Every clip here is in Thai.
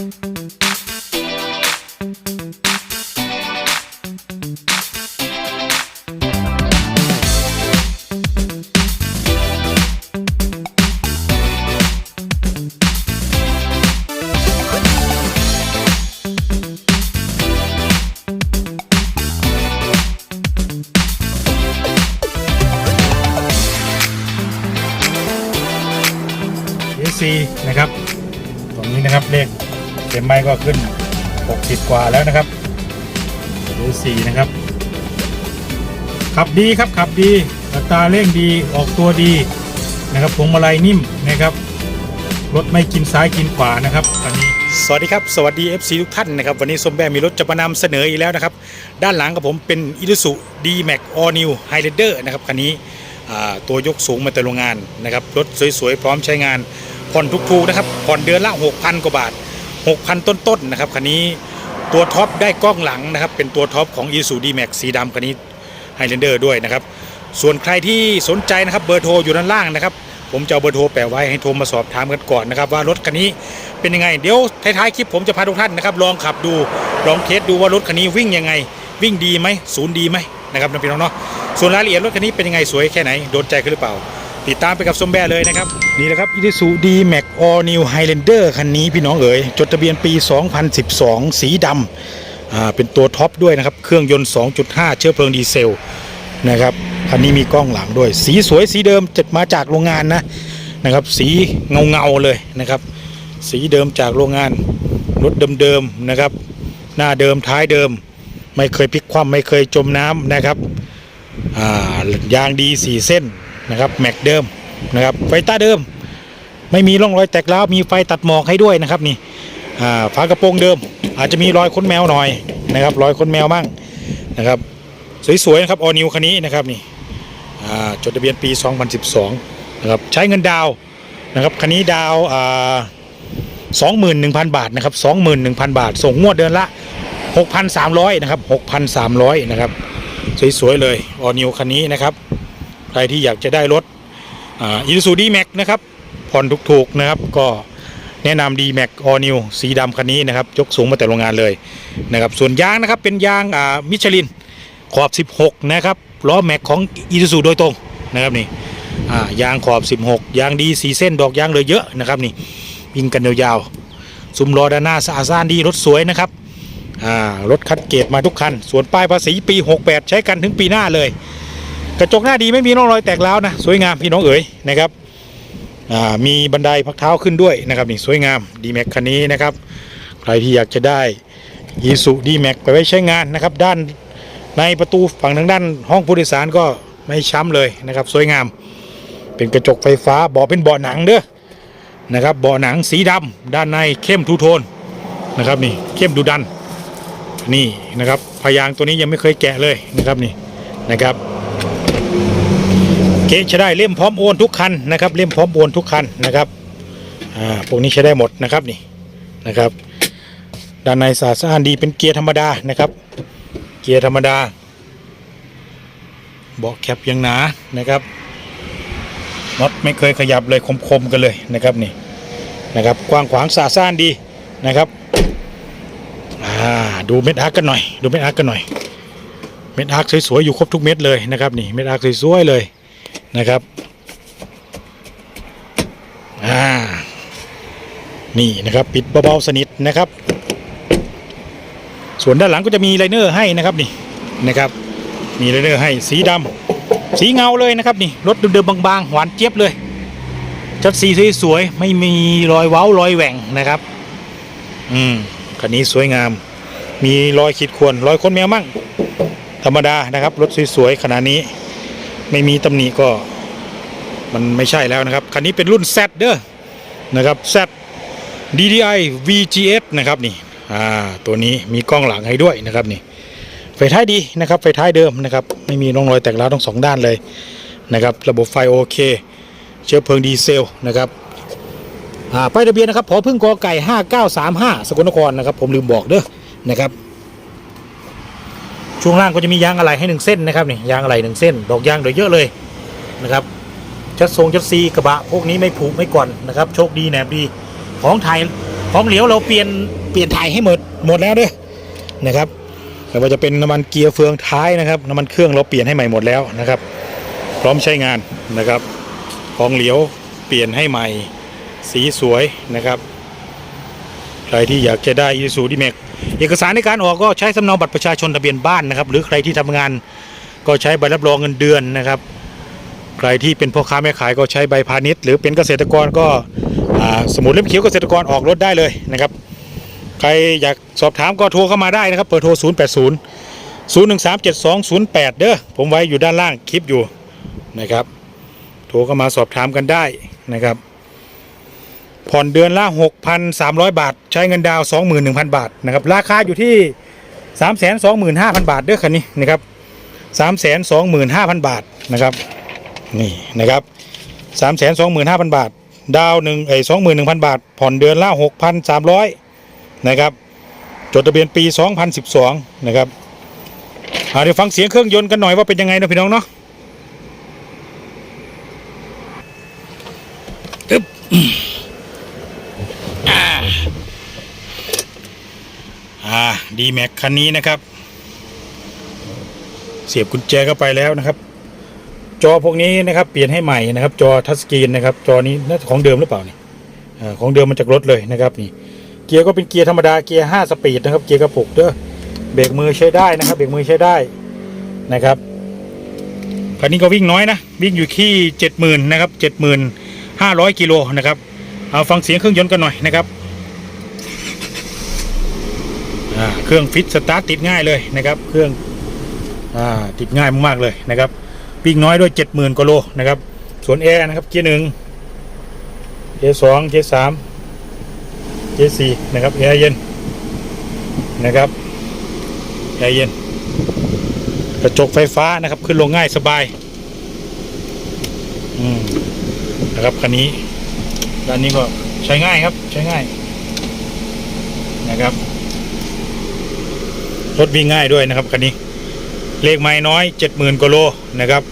AC นะครับตรงนี้นะครับเลข เต็มไม้ก็ขึ้น 60 กว่าแล้วนะครับ AC นะครับ ขับดีครับขับดีอัตราเร่งดีออกตัวดีนะครับพวงมาลัยนิ่มนะครับรถไม่กินซ้ายกินขวานะครับตอนนี้สวัสดีครับ สวัสดี FC ทุกท่านนะครับ วันนี้สมแบมีรถจะมานำเสนออีกแล้วนะครับ ด้านหลังกับผมเป็น i s u z u D-Max All New Highlander นะครับคันนี้ตัวยกสูงมาแต่โรงงานนะครับ รถสวยๆ พร้อมใช้งาน ผ่อนถูกๆนะครับ ผ่อนเดือนละ 6,000 กว่าบาท 6,000 ต้นๆนะครับคันนี้ตัวท็อปได้กล้องหลังนะครับเป็นตัวท็อปของ i s u z u D-Max สีดำคันนี้ Highlander ด้วยนะครับส่วนใครที่สนใจนะครับเบอร์โทรอยู่ด้านล่างนะครับผมจะเอาเบอร์โทรแปะไว้ให้โทรมาสอบถามกันก่อนนะครับว่ารถคันนี้เป็นยังไง เดี๋ยวท้ายๆคลิปผมจะพาทุกท่านนะครับลองขับดูลองเทสดูว่ารถคันนี้วิ่งยังไง วิ่งดีไหมศูนย์ดีไหมนะครับน้องพี่น้องเนาะส่วนรายละเอียดรถคันนี้เป็นยังไงสวยแค่ไหนโดนใจกันหรือเปล่า ติดตามไปกับสมแบร์เลยนะครับ นี่แหละครับ i s u z u D-Max All New Highlander คันนี้พี่น้องเอ๋ยจดทะเบียนปี 2012 สีดำอ่าเป็นตัวท็อปด้วยนะครับ เครื่องยนต์ 2.5 เชื้อเพลิงดีเซลนะครับคันนี้มีกล้องหลังด้วย สีสวยสีเดิมจัดมาจากโรงงานนะนะครับ สีเงาเงาเลยนะครับ สีเดิมจากโรงงานรถเดิมๆนะครับ หน้าเดิมท้ายเดิม ไม่เคยพลิกคว่ำไม่เคยจมน้ำนะครับยางดีสีเส้น นะครับแม็กเดิมนะครับไฟต้าเดิม ไม่มีร่องรอยแตกร้าวมีไฟตัดหมอกให้ด้วยนะครับนี่อ่าฝากระโปรงเดิม อาจจะมีรอยขนแมวหน่อยนะครับรอยขนแมวมั่งนะครับสวยๆนะครับออนิวคันนี้นะครับนี่อ่าจดทะเบียนปี 2012นะครับใช้เงินดาวนะครับคันนี้ดาวน์อ่า21,000บาทนะครับ21,000บาท ส่งงวดเดือนละ6,300นสามร้อยนะครับ6,300นะครับสวยๆเลยออนิวคันนี้นะครับ ใครที่อยากจะได้รถอ่าอิซูดีแม็กนะครับผ่อนถูกๆนะครับ ก็แนะนำดีแม็กออนิวสีดำคันนี้นะครับยกสูงมาแต่โรงงานเลยนะครับส่วนยางนะครับเป็นยางมิชลินขอบ 16 นะครับล้อแม็กของอีซูซูโดยตรงนะครับนี่ยางขอบ 16 ยางดีสีเส้นดอกยางเลยเยอะนะครับนี่วิ่งกันยาวๆซุ้มล้อด้านหน้าสะอาดสะอานดีรถสวยนะครับรถคัดเกรดมาทุกคัน ส่วนป้ายภาษีปี 68 ใช้กันถึงปีหน้าเลย กระจกหน้าดีไม่มีร่องรอยแตกร้าวนะสวยงามพี่น้องเอ๋ยนะครับมีบันไดพักเท้าขึ้นด้วยนะครับนี่สวยงามดีแม็กคันนี้นะครับใครที่อยากจะได้ยีสุดีแม็กไปไว้ใช้งานนะครับ ด้านในประตูฝั่งทางด้านห้องผู้โดยสารก็ไม่ช้ำเลยนะครับ สวยงาม เป็นกระจกไฟฟ้าเบาะเป็นเบาะหนังเด้อนะครับเบาะหนังสีดำด้านในเข้มทูโทนนะครับนี่เข้มดูดันนี่นะครับพยางตัวนี้ยังไม่เคยแกะเลยนะครับนี่นะครับ เก๊ใช้ได้เล่มพร้อมโอนทุกคันนะครับเล่มพร้อมโอนทุกคันนะครับอ่าพวกนี้ใช้ได้หมดนะครับนี่นะครับด้านในสะอาดสะอ้านดีเป็นเกียร์ธรรมดานะครับ เกียร์ธรรมดาเบาะแคปยังหนานะครับน็อตไม่เคยขยับเลยคมๆกันเลยนะครับนี่นะครับกว้างขวางสะอาดสะอ้านดีนะครับอ่าดูเม็ดอาร์กันหน่อย ดูเม็ดอาร์กันหน่อย เม็ดอาร์คสวยๆอยู่ครบทุกเม็ดเลยนะครับนี่เม็ดอาร์คสวยๆเลย นะครับอ่านี่นะครับปิดเบาๆสนิทนะครับ ส่วนด้านหลังก็จะมีไลเนอร์ให้นะครับนี่นะครับมีไลเนอร์ให้สีดำสีเงาเลยนะครับนี่รถเดิมๆบางๆ หวานเจี๊ยบเลยจัดสีสวยๆไม่มีรอยเว้ารอยแหว่งนะครับ อืมคันนี้สวยงาม มีรอยขีดข่วนรอยคนแมวมั่ง ธรรมดานะครับ รถสวยๆขนาดนี้ ไม่มีตำหนิก็มันไม่ใช่แล้วนะครับ คันนี้เป็นรุ่น Z เด้อนะครับ Z DDI VGS นะครับนี่อ่าตัวนี้มีกล้องหลังให้ด้วยนะครับนี่ไฟท้ายดีนะครับไฟท้ายเดิมนะครับ ไม่มีร่องรอยแตกร้าวทั้งสองด้านเลยนะครับ ระบบไฟโอเค เชื้อเพลิงดีเซลนะครับอ่าป้ายทะเบียนนะครับพอพึ่งกอไก่ 5935 สกลนครนะครับ ผมลืมบอกเด้อนะครับ ช่วงล่างก็จะมียางอะไหล่ให้หนึ่งเส้นนะครับนี่ยางอะไหล่หนึ่งเส้น ดอกยางเดี๋ยวเยอะเลยนะครับชัดทรงชัดซีกระบะพวกนี้ไม่ผุไม่ก่อนนะครับโชคดีแหนบดีของไทยของเหลวเราเปลี่ยนเปลี่ยนถ่ายให้หมดหมดแล้วด้วยนะครับไม่ว่าจะเป็นน้ำมันเกียร์เฟืองท้ายนะครับน้ำมันเครื่องเราเปลี่ยนให้ใหม่หมดแล้วนะครับ พร้อมใช้งานนะครับของเหลวเปลี่ยนให้ใหม่สีสวยนะครับ ใครที่อยากจะได้อีซูดีเมก เอกสารในการออกก็ใช้สำเนาบัตรประชาชนทะเบียนบ้านนะครับ หรือใครที่ทำงานก็ใช้ใบรับรองเงินเดือนนะครับ ใครที่เป็นพ่อค้าแม่ขายก็ใช้ใบพาณิชย์หรือเป็นเกษตรกรก็สมุดเล่มเขียวเกษตรกรออกรถได้เลยนะครับ ใครอยากสอบถามก็โทรเข้ามาได้นะครับเปิดโทร 0 8 0 0 1 3 7 2 0 8 เด้อผมไว้อยู่ด้านล่างคลิปอยู่นะครับ โทรเข้ามาสอบถามกันได้นะครับ ผ่อนเดือนละ 6,300 บาท ใช้เงินดาวน์21,000 บาทนะครับราคาอยู่ที่ 325,000 บาทเด้อคันนี้นะครับ325,000 บาทนะครับนี่นะครับ325,000 บาท ดาวหนึ่งไอ้21,000 บาท ผ่อนเดือนละ 6,300 นะครับจดทะเบียนปี 2012 นะครับเดี๋ยวฟังเสียงเครื่องยนต์กันหน่อยว่าเป็นยังไงนะพี่น้องเนาะอึ๊บ ดีแม็กคันนี้นะครับ เสียบกุญแจเข้าไปแล้วนะครับ จอพวกนี้นะครับ เปลี่ยนให้ใหม่นะครับ จอทัชสกรีนนะครับ จอนี้น่าจะของเดิมหรือเปล่านี่ของเดิมมันจากรถเลยนะครับนี่ เกียร์ก็เป็นเกียร์ธรรมดาเกียร์5สปีดนะครับ เกียร์กระปุกเด้อเบรกมือใช้ได้นะครับ เบรกมือใช้ได้นะครับคันนี้ก็วิ่งน้อยนะ วิ่งอยู่ที่ 70,000นะครับ7500กิโลนะครับเอาฟังเสียงเครื่องยนต์กันหน่อยนะครับ อ่า เครื่องฟิตสตาร์ทติดง่ายเลยนะครับ เครื่องอติดง่ายมากๆเลยนะครับวิ่งน้อยด้วย 70,000กิโลนะครับ ส่วนแอร์นะครับเกียร์หนึ่งเกียร์สองเกียร์สามเกียร์สี่นะครับแอร์เย็นนะครับแอร์เย็นกระจกไฟฟ้านะครับขึ้นลงง่ายสบายอืมนะครับคันนี้ด้านนี้ก็ใช้ง่ายครับใช้ง่ายนะครับ รถวิ่งง่ายด้วยนะครับคันนี้ เลขไม่น้อยเจ็ดหมื่นกว่าโลนะครับ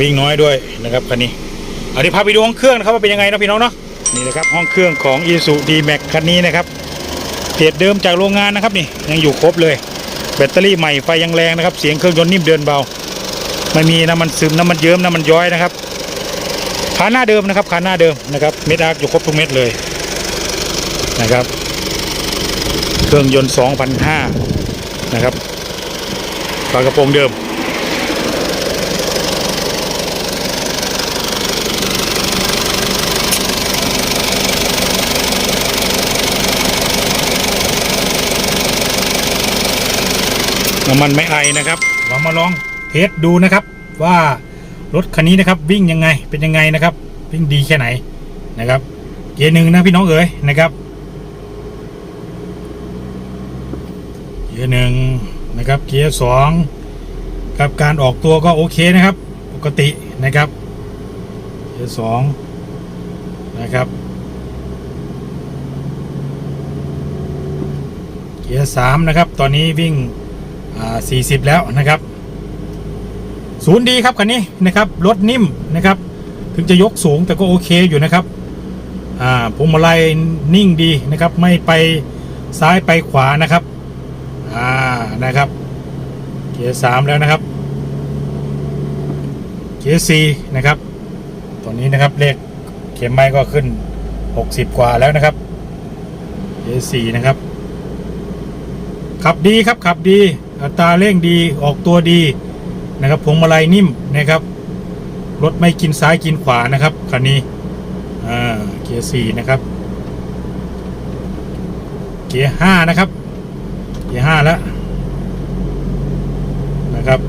วิ่งน้อยด้วยนะครับคันนี้เอาเดี๋ยวพาไปดูห้องเครื่องนะครับว่าเป็นยังไงนะพี่น้องเนาะนี่นะครับห้องเครื่องของ i s u d m a x คันนี้นะครับเพจเดิมจากโรงงานนะครับนี่ยังอยู่ครบเลย แบตเตอรี่ใหม่ไฟยังแรงนะครับ เสียงเครื่องยนต์นิ่มเดินเบา ไม่มีน้ำมันซึมน้ำมันเยิ้มน้ำมันย้อยนะครับขาหน้าเดิมนะครับขาหน้าเดิมนะครับเม็ดอาร์อยู่ครบทุกเม็ดเลยนะครับ เครื่องยนต์ 2,005 นะครับฝากระโปรงเดิม น้ำมันไม่ไอนะครับเรามาลองเทสดูนะครับว่ารถคันนี้นะครับวิ่งยังไงเป็นยังไงนะครับ วิ่งดีแค่ไหนนะครับ เกียร์หนึ่งนะพี่น้องเอ๋ยนะครับ เกียร์หนึ่งนะครับ เกียร์สองครับการออกตัวก็โอเคนะครับ ปกตินะครับ เกียร์สองนะครับ เกียร์สามนะครับ ตอนนี้วิ่งอ่า40แล้วนะครับ ศูนย์ดีครับคันนี้นะครับ รถนิ่มนะครับ ถึงจะยกสูงแต่ก็โอเคอยู่นะครับอ่าพวงมาลัยนิ่งดีนะครับ ไม่ไปซ้ายไปขวานะครับ นะครับ เกียร์สามแล้วนะครับ เกียร์สี่นะครับตอนนี้นะครับเลขเข็มไม้ก็ขึ้น 60 กว่าแล้วนะครับ เกียร์สี่นะครับ ขับดีครับขับดี อัตราเร่งดีออกตัวดีนะครับพวงมาลัยนิ่มนะครับ รถไม่กินซ้ายกินขวานะครับคันนี้อ่าเกียร์สี่นะครับเกียร์ห้านะครับเกียร์ห้าแล้วนะครับ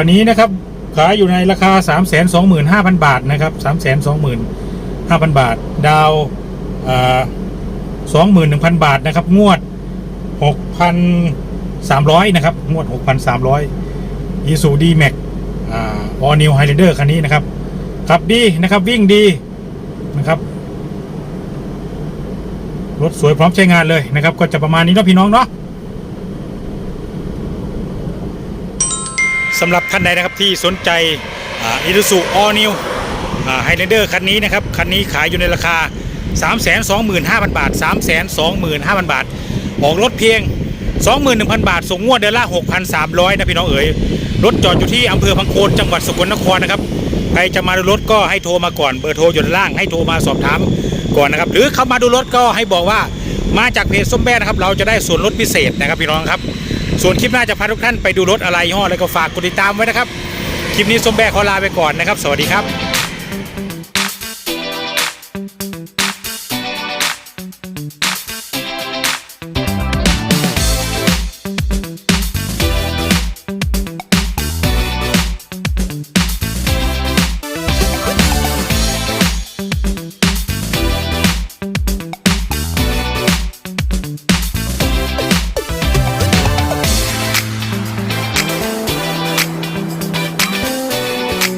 คันนี้นะครับขายอยู่ในราคา 3 2 5 0 0 0 บาทนะครับ 3 2 5 0 0 0 บาท ดาวสองหมื่นหนึ่งพันบาทนะครับ งวดหกพันสามร้อยนะครับ งวดหกพันสามร้อยอีซูดีแม็กออนิวไฮเดอร์คันนี้นะครับ ขับดีนะครับ วิ่งดีนะครับ รถสวยพร้อมใช้งานเลยนะครับ ก็จะประมาณนี้นะพี่น้องเนาะ สำหรับท่านใดนะครับที่สนใจอีซูซูออนิวไฮเดอร์คันนี้นะครับ คันนี้ขายอยู่ในราคา 3 2 5 0 0 0 บาท 3 2 5 0 0 0 บาท ออกรถเพียง 21,000 บาท ส่งงวดเดือนละ 6,300 นะพี่น้องเอ๋ย รถจอดอยู่ที่อำเภอพังโคนจังหวัดสกลนครนะครับ ใครจะมาดูรถก็ให้โทรมาก่อน เบอร์โทรอยู่ด้านล่าง ให้โทรมาสอบถามก่อนนะครับ หรือเข้ามาดูรถก็ให้บอกว่ามาจากเพจส้มแบ้นะครับ เราจะได้ส่วนลดพิเศษนะครับพี่น้องครับ ส่วนคลิปหน้าจะพาทุกท่านไปดูรถอะไรยี่ห้อแล้วก็ฝากกดติดตามไว้นะครับ คลิปนี้สมแบกขอลาไปก่อนนะครับ สวัสดีครับ